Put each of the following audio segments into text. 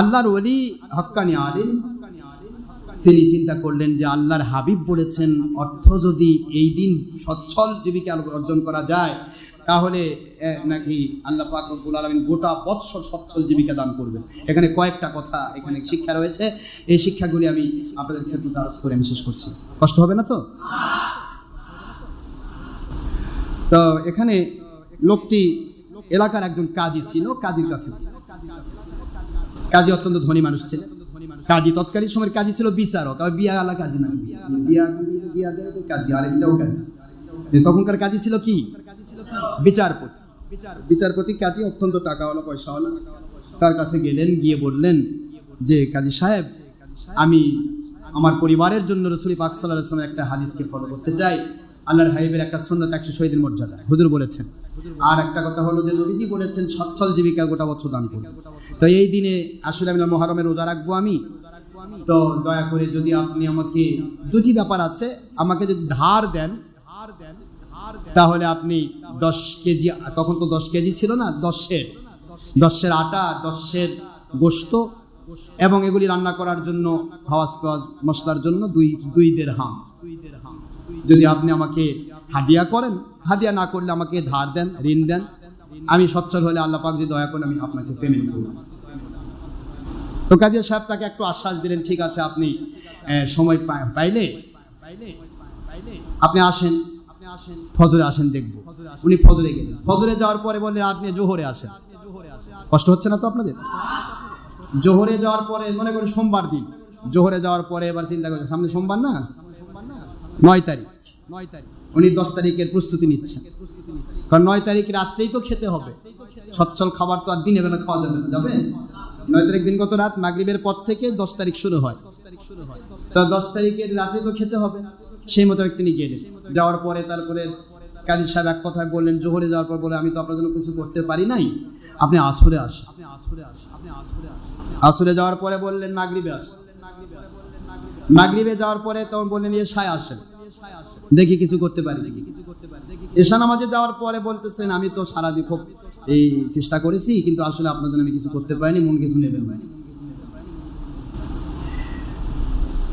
আল্লাহর ওলি, হক্কানি আলিম, তিনি চিন্তা করলেন যে আল্লাহর হাবিব বলেছেন, অর্থ যদি এই দিন সচ্ছল জীবিকা অর্জন করা যায়, তাহলে নাকি আল্লাহ পাক রব্বুল আলমিন গোটা বৎসর সচ্ছল জীবিকা দান করবেন। এখানে কয়েকটা কথা এখানে শিক্ষা রয়েছে। এই শিক্ষাগুলি আমি আপনাদের ক্ষেত্রে দ্বারস্থ করে আমি শেষ করছি। কষ্ট হবে না তো? তো এখানে লোকটি, এলাকার একজন কাজী ছিল, কাজীর কাছে। কাজী অত্যন্ত ধনী মানুষ ছিল কাজী তৎকালীন সময়ের কাজী ছিল বিচারক আর বিয়া আলা কাজী না বিয়া বিয়া দেয় তো কাজী আর এটাও কাজী। তখনকার কাজী ছিল কি? বিচারপতি। বিচারপতি কাজী অত্যন্ত টাকাওয়ালা পয়সাওয়ালা। তার কাছে গেলেন গিয়ে বললেন যে কাজী সাহেব আমি আমার পরিবারের জন্য রসুলি পাক সাল্লাহ একটা হাদিসকে ফলো করতে চাই। আল্লাহর হাইবের একটা সুন্নত একশো শহীদের মর্যাদা। হুজুর বলেছেন। আর একটা কথা হলো যে নবীজি বলেছেন, সচ্ছল জীবিকা গোটা বছর দান করুন। তো এই দিনে আসলে আমি মহারমের রোজা রাখব আমি। তো দয়া করে যদি আপনি আমাকে দুটি ব্যাপার আছে, আমাকে যদি ধার দেন ধার দেন তাহলে আপনি দশ কেজি, তখন তো দশ কেজি ছিল না, দশের। দশের আটা, দশের গোস্ত এবং এগুলি রান্না করার জন্য হাওয়াজ পেওয়াজ মশলার জন্য দুই দুই দেড় হাম দুই দেড় হাম যদি আপনি আমাকে হাদিয়া করেন, হাদিয়া না করলে আমাকে ধার দেন, ঋণ দেন, আমি সচ্ছল হলে আল্লাহ পাক যদি দয়া করেন, আমি আপনাকে পেমেন্ট করব। তো কাদিয়া সাহেব তাকে একটু আশ্বাস দিলেন, ঠিক আছে, আপনি সময় পা- পাইলে আপনি আসেন আপনি আসেন ফজরে আসেন, দেখব। উনি ফজরে গেলেন। ফজরে যাওয়ার পরে বললেন, আপনি জোহরে আসেন। কষ্ট হচ্ছে না তো আপনাদের? জোহরে যাওয়ার পরে, মনে করেন সোমবার দিন। জোহরে যাওয়ার পরে এবার চিন্তা করছেন সামনে সোমবার না? নয় তারিখ নয় তারিখ। উনি দশ তারিখের প্রস্তুতি নিচ্ছেন। কারণ নয় তারিখ রাত্রেই তো খেতে হবে। সচ্ছল খাবার তো আর দিনের বেলা খাওয়া যাবে যাবে? নয় তারিখ দিন গত রাত মাগরিবের পর থেকে দশ তারিখ শুরু হয়। তো দশ তারিখের রাতে তো খেতে হবে। সেই মোতাবেক তিনি গেলেন। যাওয়ার পরে তারপরে কাজী সাহেব এক কথায় বললেন, জোহরে যাওয়ার পর বলে, আমি তো আপনার জন্য কিছু করতে পারি নাই। আপনি আসরে আসেন। আসরে যাওয়ার পরে বললেন, মাগরিবে আসেন। মাগরিবে যাওয়ার পরে তখন বললেন এশায় আসেন। দেখি কিছু করতে পারি এশা নামাজে যাওয়ার পরে বলতেছেন, আমি তো সারাদিন খুব এই চেষ্টা করেছি, কিন্তু আসলে আপনার জন্য আমি কিছু করতে পারিনি, মন কিছু নেবেন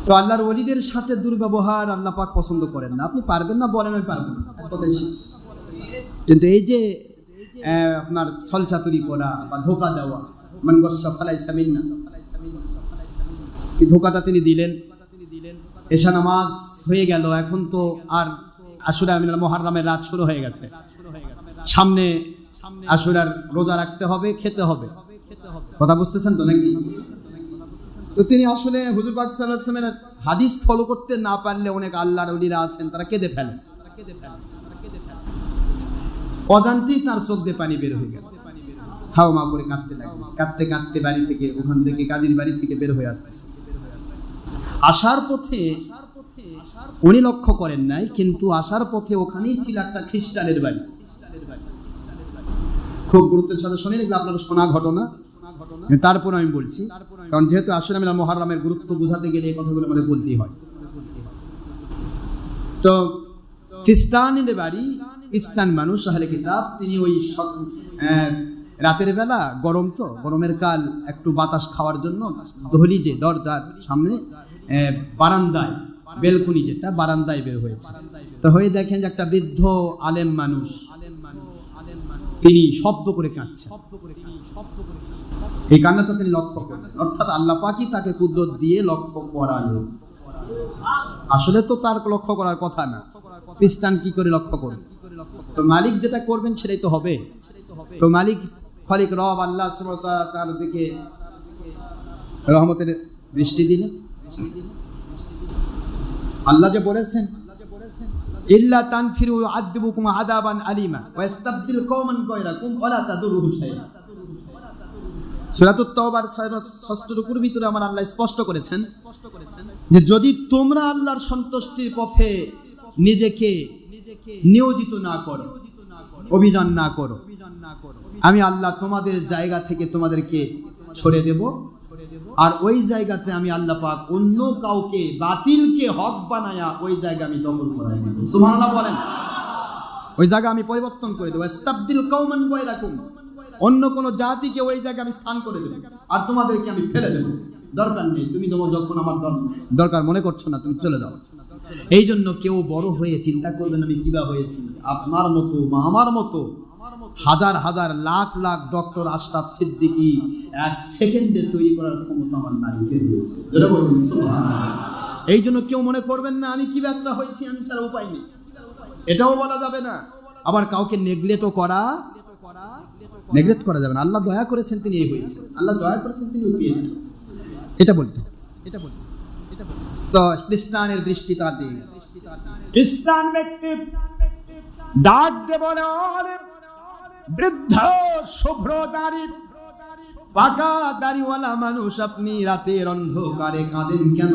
তো আল্লাহর ওলিদের সাথে দুর্ব্যবহার আল্লাহ পাক পছন্দ করেন না। আপনি পারবেন না, বলেন, আমি পারব। কিন্তু এই যে আপনার ছলচাতুরি করা বা ধোকা দেওয়া মানে গসা ফালাই সামিন না ধোকাটা তিনি দিলেন। এশা নামাজ হয়ে গেল, এখন তো আর আশুরা আমিন মহারামের রাত শুরু হয়ে গেছে। সামনে আশুরার রোজা রাখতে হবে, খেতে হবে। কথা বুঝতেছেন তো নাকি? তো তিনি আসলে হুজুর পাক ওয়াসাল্লামের হাদিস ফলো করতে না পারলে অনেক আল্লাহর ওলিরা আছেন, তারা কেঁদে ফেলে। অজান্তেই তার চোখ দিয়ে পানি বের হয়ে গেল। হাও মা করে কাঁদতে লাগল। কাঁদতে কাঁদতে বাড়ি থেকে, ওখান থেকে কাজীর বাড়ি থেকে বের হয়ে আসতেছে। আসার পথে উনি লক্ষ্য করেন নাই, কিন্তু আসার পথে ওখানেই ছিল একটা খ্রিস্টানের বাড়ি। খুব গুরুত্বের সাথে শুনে এগুলো আপনার শোনা ঘটনা। তারপর আমি বলছি, কারণ যেহেতু আসলে আমি মহারামের গুরুত্ব বোঝাতে গেলে এই কথাগুলো আমাদের বলতেই হয়। তো খ্রিস্টানের বাড়ি, খ্রিস্টান মানুষ, আহলে কিতাব, তিনি ওই রাতের বেলা গরম তো, গরমের কাল একটু বাতাস খাওয়ার জন্য দহলিজে দরজার সামনে বারান্দায়, বেলকুনি যেটা, বারান্দায় বের হয়েছে। তো হয়ে দেখেন যে একটা বৃদ্ধ আলেম মানুষ, তিনি শব্দ করে কাঁদছেন এই কান্নাটা তিনি লক্ষ্য করেন অর্থাৎ আল্লাহ পাকই তাকে কুদরত দিয়ে লক্ষ্য করালো। আসলে তো তার লক্ষ্য করার কথা না। খ্রিস্টান কি করে লক্ষ্য করবে? তো মালিক যেটা করবেন সেটাই তো হবে। তো মালিক খলিক রব আল্লাহ তাআলা তার দিকে রহমতের দৃষ্টি দিলেন আল্লাহ যে বলেছেন, ইল্লা তানফিরু আযাবান আলিমা ওয়া ইস্তাবদিল কওমান গায়রাকুম ওয়া লা তাদুরুহু শাইআ। সূরাতুত তাওবার 6 রুকুর ভিতরে আমার আল্লাহ স্পষ্ট করেছেন যে যদি তোমরা আল্লাহর সন্তুষ্টির পথে নিজেকে নিয়োজিত না করো অভিযান না করো। আমি আল্লাহ তোমাদের জায়গা থেকে তোমাদেরকে ছড়ে দেব। আর ওই জায়গাতে আমি আল্লাহ পাক অন্য কাউকে, বাতিলকে হক বানায়া ওই জায়গা আমি দখল করাই বলেন। ওই জায়গা আমি পরিবর্তন করে দেবো। ইস্তাবদিল কওমান গায়রাকুম অন্য কোন জাতিকে ওই জায়গায় আমি স্থান করে দেবো। আর তোমাদেরকে আমি ফেলে দেবো। দরকার নেই। তুমি তোমার যখন আমার দরকার মনে করছ না, তুমি চলে যাও। এই জন্য কেউ বড় হয়ে চিন্তা করবেন আমি কিবা হয়েছি। আপনার মতো আমার মতো, হাজার হাজার লাখ লাখ ডক্টর আশরাফ সিদ্দিকী এক সেকেন্ডে তৈরি করার ক্ষমতা আমার নারীকে দিয়েছে। এই জন্য কেউ মনে করবেন না, আমি কি একটা হয়েছি, আমি ছাড়া উপায় নেই। এটাও বলা যাবে না। আবার কাউকে নেগলেটও করা নেগলেক্ট করা যাবে না। আল্লাহ দয়া করেছেন তিনি এই হয়েছে আল্লাহ দয়া করেছেন তিনি এটা বলতে এটা বলতে এটা বলতে খ্রিস্টানের দৃষ্টি তার খ্রিস্টান ব্যক্তি ডাক দে বৃদ্ধ, শুভ্র দাড়ি, পাকা দাড়িওয়ালা মানুষ আপনি রাতের অন্ধকারে কাঁদেন কেন?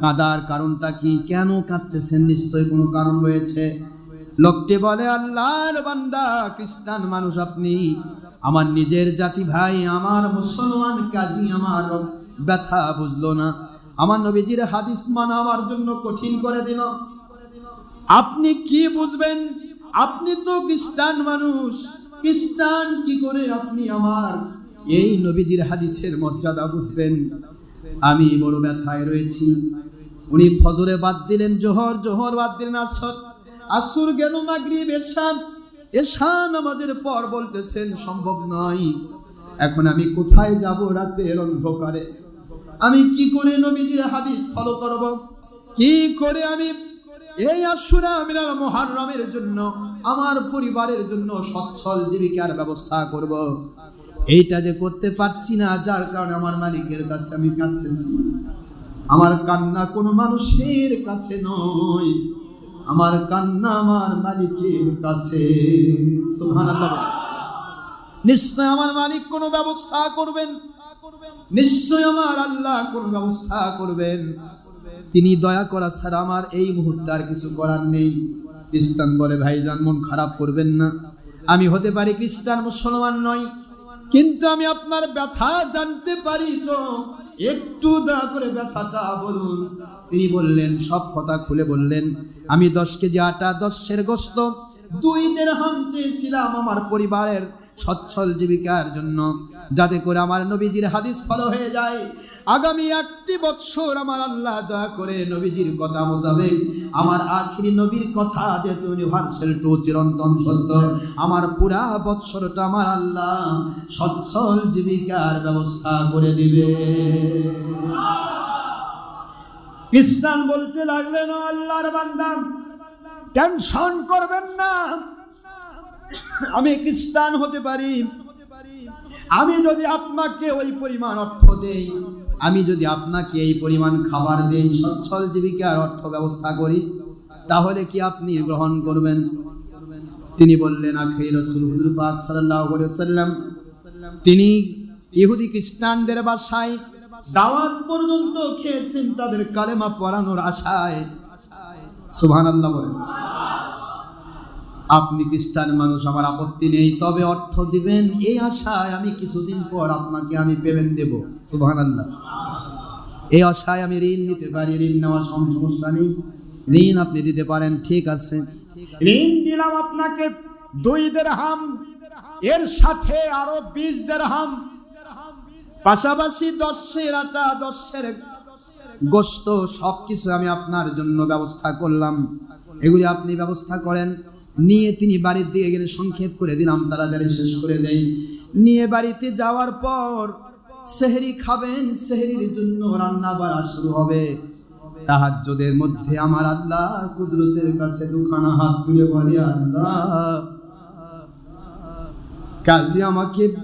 কাঁদার কারণটা কি? কেন কাঁদতেছেন? নিশ্চয়ই কোনো কারণ রয়েছে। লোকটি বলে, আল্লাহর বান্দা, খ্রিস্টান মানুষ আপনি, আমার নিজের জাতি ভাই, আমার মুসলমান কাজী, আমার ব্যথা বুঝলো না। আমার নবীজির হাদিস মানা আমার জন্য কঠিন করে দিল। আপনি কি বুঝবেন? আপনি তো খ্রিস্টান মানুষ। খ্রিস্টান কি করে আপনি আমার এই নবীজির হাদিসের মর্যাদা বুঝবেন? আমি বড় ব্যথায় রয়েছি। উনি ফজরে বাদ দিলেন, জোহর জোহর বাদ দিলেন, আসর। আসুর গেল মাগরিব, এশান। এশা নামাজের পর বলতেছেন, সম্ভব নয়। এখন আমি কোথায় যাব রাতের অন্ধকারে? আমি কি করে নবীজির হাদিস ফলো করব? কি করে আমি এই আশুরা মিনাল মুহাররমের জন্য, আমার পরিবারের জন্য সচ্ছল জীবিকার ব্যবস্থা করব? এইটা যে করতে পারছি না, যার কারণে আমার মালিকের কাছে আমি কাঁদতেছি। আমার কান্না কোনো মানুষের কাছে নয়। আমার কান্না আমার মালিকের কাছে। নিশ্চয় আমার মালিক কোনো ব্যবস্থা করবেন? নিশ্চয় আমার আল্লাহ কোনো ব্যবস্থা করবেন। তিনি দয়া করা ছাড়া আমার এই মুহূর্তে আর কিছু করার নেই। খ্রিস্টান বলে, ভাইজান, মন খারাপ করবেন না। আমি হতে পারি খ্রিস্টান মুসলমান নই। কিন্তু আমি আপনার ব্যথা জানতে পারি তো। একটু দয়া করে ব্যথাটা বলুন। তিনি বললেন, সব কথা খুলে বললেন, আমি দশ কেজি আটা, দশের গোস্ত, দুই দের হাম চেয়েছিলাম আমার পরিবারের। সচ্ছল জীবিকার জন্য। যাতে করে আমার নবীজির হাদিস ফলো হয়ে যায়। আগামী একটি বৎসর আমার আল্লাহ দয়া করে নবীজির কথা মোতাবেক আমার আখিরি নবীর কথা যেহেতু ইউনিভার্সাল টু চিরন্তন সত্য, আমার পুরা বৎসরটা আমার আল্লাহ সচ্ছল জীবিকার ব্যবস্থা করে দিবে। খ্রিস্টান বলতে লাগলেন আল্লাহর বান্দা, টেনশন করবেন না। আমি খ্রিস্টান হতে পারি। আমি যদি আপনাকে ওই পরিমাণ অর্থ দেই, আমি যদি আপনাকে এই পরিমাণ খাবার দেই, সচ্ছল জীবিকার অর্থ ব্যবস্থা করি, তাহলে কি আপনি গ্রহণ করবেন? তিনি বললেন তিনি ইহুদি খ্রিস্টানদের বাসায় দাওয়াত পর্যন্ত খেয়েছেন, তাদের কালেমা পড়ানোর আশায়। সুবহানাল্লাহ বলেন। আপনি খ্রিস্টান মানুষ, আমার আপত্তি নেই, তবে অর্থ দিবেন। এই আশায় আমি কিছুদিন পর আপনাকে আমি পেমেন্ট দেব। সুবহান আল্লাহ এই আশায় আমি ঋণ নিতে পারি, ঋণ নেওয়ার সম- সমস্যা নেই। ঋণ আপনি দিতে পারেন, ঠিক আছে। ঋণ দিলাম আপনাকে দুই দেড়হাম এর সাথে আরও বিশ দেড়হাম পাশাপাশি দশের আটা, দশের গোস্ত সব কিছু আমি আপনার জন্য ব্যবস্থা করলাম। এগুলি আপনি ব্যবস্থা করেন। নিয়ে তিনি বাড়ির দিকে গেলে সংক্ষেপ করে দিন দিলাম, তাড়াতাড়ি শেষ করে দেই। নিয়ে বাড়িতে যাওয়ার পর সেহরি খাবেন, সেহরির জন্য রান্না বাড়া শুরু হবে। তাহাজ্জুদের মধ্যে আমার আল্লাহ কুদরতের কাছে দুখানা হাত তুলে বলে, আল্লাহ, কাজী আমাকে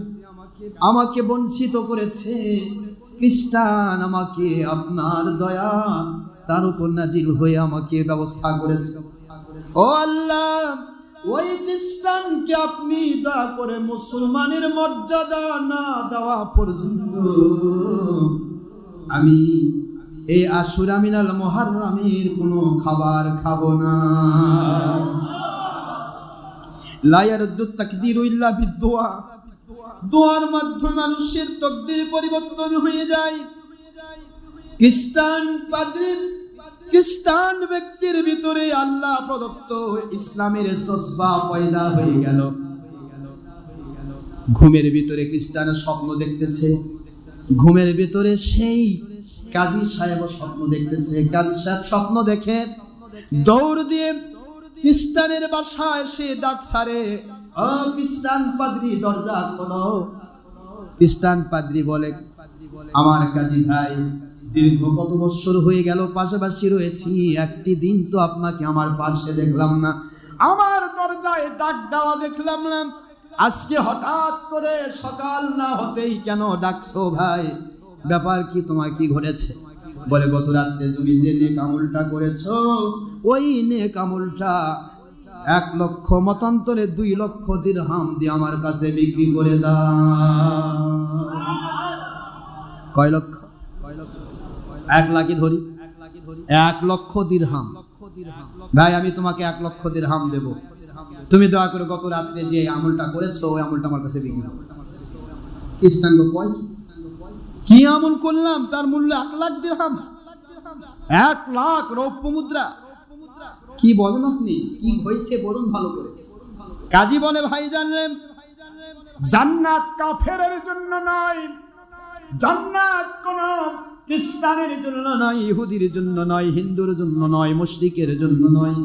আমাকে বঞ্চিত করেছে। খ্রিস্টান আমাকে আপনার দয়া, তার উপর নাজিল হয়ে আমাকে ব্যবস্থা করেছে। ও আল্লাহ, ওই খ্রিস্টানকে আপনি দয়া করে মুসলমানের মর্যাদা না দেওয়া পর্যন্ত আমি এই আশুরা মিনাল মহারামের কোনো খাবার খাব না। লায়ারুদ্দু তাকদির ইল্লা বিদুয়া। দোয়ার মাধ্যমে মানুষের তকদির পরিবর্তন হয়ে যায়। খ্রিস্টান পাদ্রী খ্রিস্টান ব্যক্তির ভিতরে আল্লাহ প্রদত্ত ইসলামের জজবা পয়দা হয়ে গেল। ঘুমের ভিতরে খ্রিস্টানের স্বপ্ন দেখতেছে। ঘুমের ভিতরে সেই কাজী সাহেব স্বপ্ন দেখতেছে। কাজী সাহেব স্বপ্ন দেখে দৌড় দিয়ে খ্রিস্টানের বাসায় সে ডাক সারে খ্রিস্টান পাদ্রি, দরজা খোলো। খ্রিস্টান পাদ্রি বলে, আমার কাজী ভাই দীর্ঘ কত বছর হয়ে গেল পাশাপাশি রয়েছি? একটি দিন তো আপনাকে আমার পাশে দেখলাম না। আমার দরজায় ডাক দেওয়া দেখলাম না। আজকে হঠাৎ করে সকাল না হতেই কেন ডাকছো ভাই? ব্যাপার কি তোমার কি ঘটেছে? বলে গত রাত্রে তুমি যে নেক আমলটা করেছ, ওই নেক আমলটা এক লক্ষ মতান্তরে দুই লক্ষ দিরহাম দিয়ে আমার কাছে বিক্রি করে দাও। কয় লক্ষ? এক লাখই ধরি। এক লক্ষ দিরহাম। ভাই, আমি তোমাকে এক লক্ষ দিরহাম দেব। তুমি দয়া করে গত রাত্রে যে আমলটা করেছ, ওই আমলটা আমার কাছে বিক্রি করো খ্রিস্টান গো কয়? কি আমল করলাম? তার মূল্য এক লাখ দিরহাম। এক লাখ রৌপ্য মুদ্রা। কি বলেন আপনি? কি হয়েছে বলুন ভালো করে। কাজী বলে, ভাই, জানলেন? জান্নাত কাফেরের জন্য নয়। জান্নাত কোন খ্রিস্টানের জন্য নয়, ইহুদির জন্য নয়, হিন্দুর জন্য নয়, মুশরিকের জন্য নয়।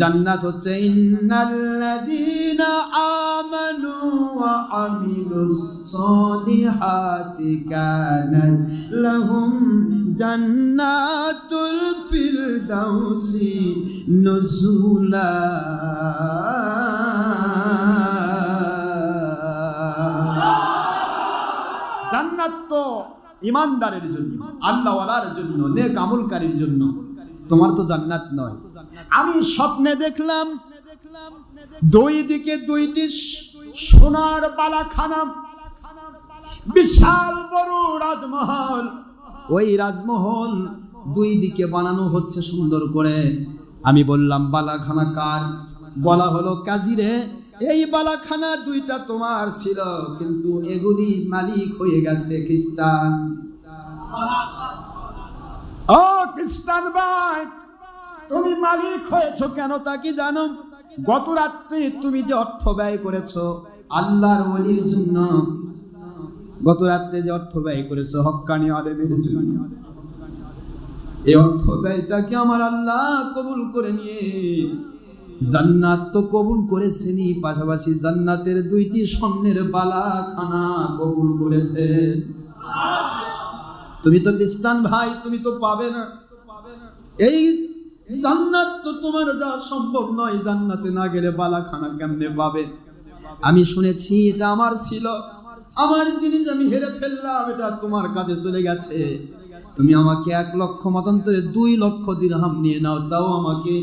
জান্নাত হচ্ছে জান্নাত তো ইমানদারের জন্য, আল্লাহওয়ালার জন্য নেক আমলকারীর জন্য। তোমার তো জান্নাত নয়। আমি স্বপ্নে দেখলাম, দুই দিকে দুইটি সোনার বালাখানা, বিশাল বড় রাজমহল। ওই রাজমহল দুই দিকে বানানো হচ্ছে সুন্দর করে। আমি বললাম, বালাখানা কার? বলা হলো কাজিরে এই বালাখানা দুইটা তোমার ছিল, কিন্তু এগুলি মালিক হয়ে গেছে খ্রিস্টান। ও খ্রিস্টান ভাই, তুমি মালিক হয়েছো কেন তা কি জানো? গত রাত্রে তুমি যে অর্থ ব্যয় করেছ, আল্লাহর ওলির জন্য। গত রাত্রে যে অর্থ ব্যয় করেছ হক্কানি আলেমের জন্য। এই অর্থ ব্যয়টাকে আমার আল্লাহ কবুল করে নিয়ে জান্নাত তো কবুল করেছেনি পাশাপাশি জান্নাতের দুইটি স্বর্ণের বালাখানা কবুল করেছে। তুমি তো খ্রিস্টান ভাই, তুমি তো পাবে না। এই জান্নাত তো তোমার যা সম্ভব নয়, জান্নাতে না গেলে বালাখানা কেমনে পাবে? আমি শুনেছি এটা আমার ছিল। আমার জিনিস আমি হেরে ফেললাম, এটা তোমার কাছে চলে গেছে। তুমি আমাকে এক লক্ষ মতান্তরে দুই লক্ষ দিরহাম নিয়ে নাও তাও আমাকে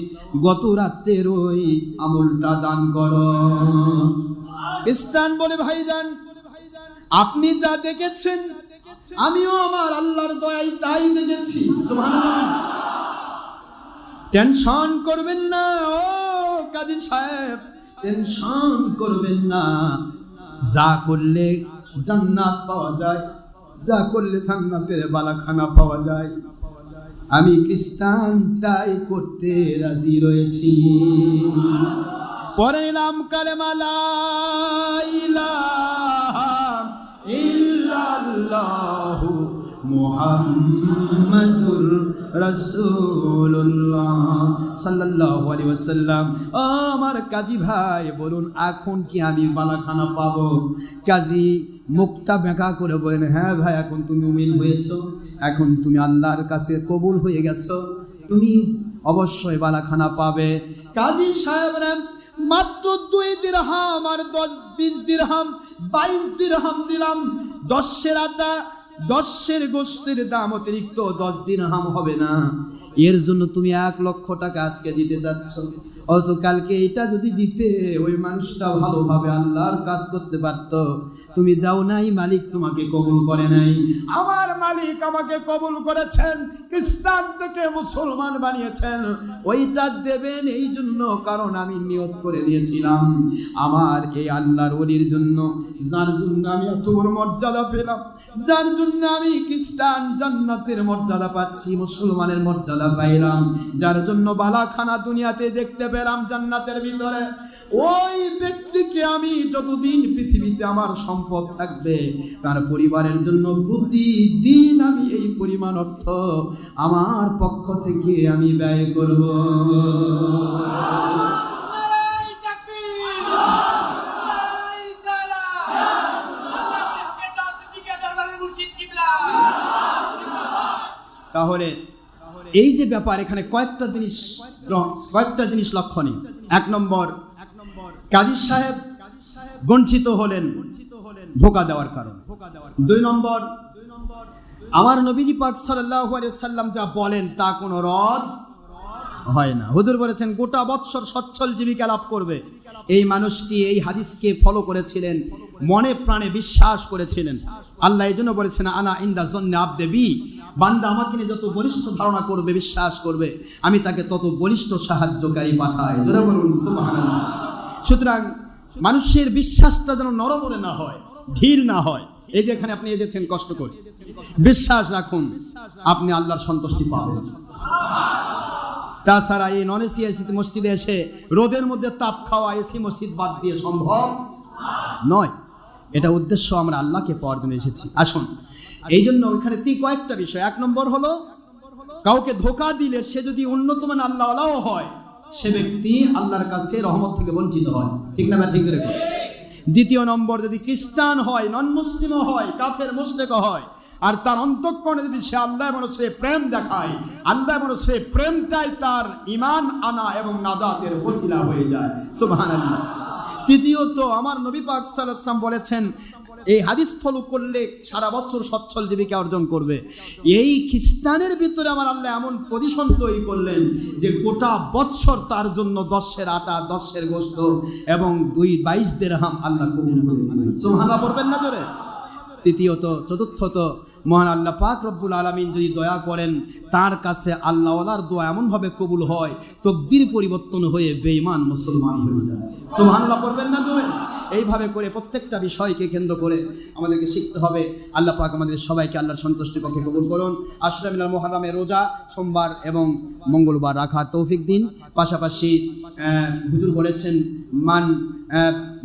গত রাত্রের ওই আমলটা দান করো। খ্রিস্টান বলে ভাইজান, আপনি যা দেখেছেন, আমিও আমার আল্লাহর দয়ায় তাই দেখেছি। টেনশন করবেন না, ও কাজী সাহেব, টেনশন করবেন না। যা করলে জান্নাত পাওয়া যায়। যা করলে জান্নাতের বালাখানা পাওয়া যায়। আমি খ্রিস্টান, তাই করতে রাজি রয়েছি। পরে নিলাম কালেমা ইল্লাল্লাহু মুহাম্মাদুর রাসূলুল্লাহ সাল্লাল্লাহু আলাইহি ওয়াসাল্লাম। আমার কাজী ভাই, বলুন, এখন কি আমি বালাখানা পাবো? কাজী মুখটা বেঁকা করে বলেন হ্যাঁ ভাই, এখন তুমি উমিল হয়েছো, এখন তুমি আল্লাহর কাছে কবুল হয়ে গেছো, তুমি অবশ্যই বালাখানা পাবে। কাজী সাহেবরা মাত্র দুই দিরহাম আর দশ, বিশ দিরহাম, বাইশ দিরহাম দিলাম। দশের আদা, দশের গোষ্ঠীর দাম অতিরিক্ত দশ দিরহাম হবে না। এর জন্য তুমি এক লক্ষ টাকা আজকে দিতে যাচ্ছ অথচ কালকে এটা যদি দিতে, ওই মানুষটা ভালোভাবে আল্লাহর কাজ করতে পারত। তুমি দাও নাই, মালিক তোমাকে কবুল করে নাই। আমার মালিক আমাকে কবুল করেছেন, খ্রিস্টান থেকে মুসলমান বানিয়েছেন। ওইটা দেবেন এই জন্য কারণ আমি নিয়ত করে নিয়েছিলাম। আমার এই আল্লাহর ওলির জন্য, যার জন্য আমি এত মর্যাদা পেলাম, যার জন্য আমি খ্রিস্টান জান্নাতের মর্যাদা পাচ্ছি, মুসলমানের মর্যাদা পাইলাম, যার জন্য বালাখানা দুনিয়াতে দেখতে পেলাম জান্নাতের ভিতরে। ওই ব্যক্তিকে আমি যতদিন পৃথিবীতে আমার সম্পদ থাকবে তার পরিবারের জন্য প্রতিদিন আমি এই পরিমাণ অর্থ আমার পক্ষ থেকে আমি ব্যয় করব। তাহলে এই যে ব্যাপার এখানে কয়েকটা জিনিস কয়েকটা জিনিস লক্ষণীয়। এক নম্বর কাজী সাহেব বঞ্চিত হলেন, ধোকা দেওয়ার কারণ। দুই নম্বর, আমার নবীজি পাক সাল্লাম যা বলেন তা কোনো রদ হয় না। হুজুর বলেছেন, গোটা বৎসর সচ্ছল জীবিকা লাভ করবে। এই মানুষটি এই হাদিসকে ফলো করেছিলেন, মনে প্রাণে বিশ্বাস করেছিলেন। আল্লাহ এই জন্য বলেছেন, আনা ইন্দা জন্নে আবদেবি বান্দা আমাকে নিয়ে যত বলিষ্ঠ ধারণা করবে, বিশ্বাস করবে, আমি তাকে তত বলিষ্ঠ সাহায্যকারী পাঠাই। সুতরাং মানুষের বিশ্বাসটা যেন নরবরে না হয়, ধীর না হয়। এই যে এখানে আপনি এসেছেন, কষ্ট করে। বিশ্বাস রাখুন, আপনি আল্লাহর সন্তুষ্টি পাবেন। তাছাড়া এই নন এসি এসি মসজিদে এসে রোদের মধ্যে তাপ খাওয়া এসি মসজিদ বাদ দিয়ে সম্ভব নয়। এটা উদ্দেশ্য আমরা আল্লাহকে পাওয়ার জন্য এসেছি। আসুন, এই জন্য ওইখানে তি কয়েকটা বিষয়। এক নম্বর হলো, কাউকে ধোকা দিলে সে যদি উন্নত মান আল্লাহ হয় সে ব্যক্তি আল্লাহর কাছে রহমত থেকে বঞ্চিত হয়। ঠিক না ঠিক রেখো দ্বিতীয় নম্বর, যদি খ্রিস্টান হয় নন মুসলিমও হয়, কাফের মুসলিকও হয়, আর তার অন্তঃকরণে যদি সে আল্লাহ মানুষে প্রেম দেখায়, আল্লাহ মানুষে প্রেমটাই তার ইমান আনা এবং নাজাতের ওসিলা হয়ে যায়। সুবহানাল্লাহ। তৃতীয়ত, আমার নবী পাক ওয়াসাল্লাম বলেছেন এই হাদিস ফলো করলে সারা বছর সচ্ছল জীবিকা অর্জন করবে। এই খ্রিস্টানের ভিতরে আমার আল্লাহ এমন পজিশন তৈরি করলেন যে গোটা বৎসর তার জন্য দশের আটা, দশের গোস্ত এবং দুই বাইশ দেড়হাম আল্লাহ কবুল করে নিলেন। পড়বেন না জোরে? তৃতীয়ত, চতুর্থত, মহান আল্লাহ পাক রব্বুল আলমিন যদি দয়া করেন, তার কাছে আল্লাহওয়ালার দোয়া এমনভাবে কবুল হয়, তকদির পরিবর্তন হয়ে বেঈমান মুসলমান হয়ে যায়। সুবহানাল্লাহ পড়বেন না জোরে? এইভাবে করে প্রত্যেকটা বিষয়কে কেন্দ্র করে আমাদেরকে শিখতে হবে। আল্লাহ পাক আমাদের সবাইকে আল্লাহর সন্তুষ্টি পক্ষে কবুল করুন। আশরামিনাল মোহারামে রোজা সোমবার এবং মঙ্গলবার রাখা তৌফিক দিন। পাশাপাশি হুজুর বলেছেন, মান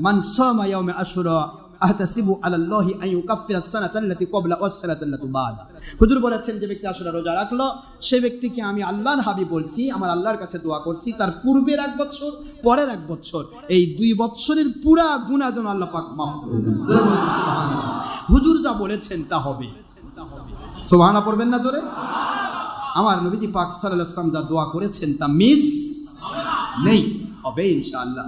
মান সামা ইয়াউমে আশুরা আহতাসিবু আলাল্লাহি আন ইউকাফিরা সানাতা আল্লাতী ক্বাবলা ওয়াস সানাতা আল্লাতী বাদা। হুজুর বলেছেন, যে ব্যক্তি আসলে রোজা রাখল, সে ব্যক্তিকে আমি আল্লাহর হাবিব বলছি, আমার আল্লাহর কাছে দোয়া করছি, তার পূর্বের এক বছর পরের এক বছর এই দুই বছরের পুরা গুনাহ যেন আল্লাহ পাক মাফ করে। হুজুর যা বলেছেন তা হবে। সুবহানা পড়বেন না জোরে? আমার নবীজি পাক সাল্লাল্লাহু আলাইহি ওয়াসাল্লাম যা দোয়া করেছেন তা মিস নেই, হবে ইনশাআল্লাহ।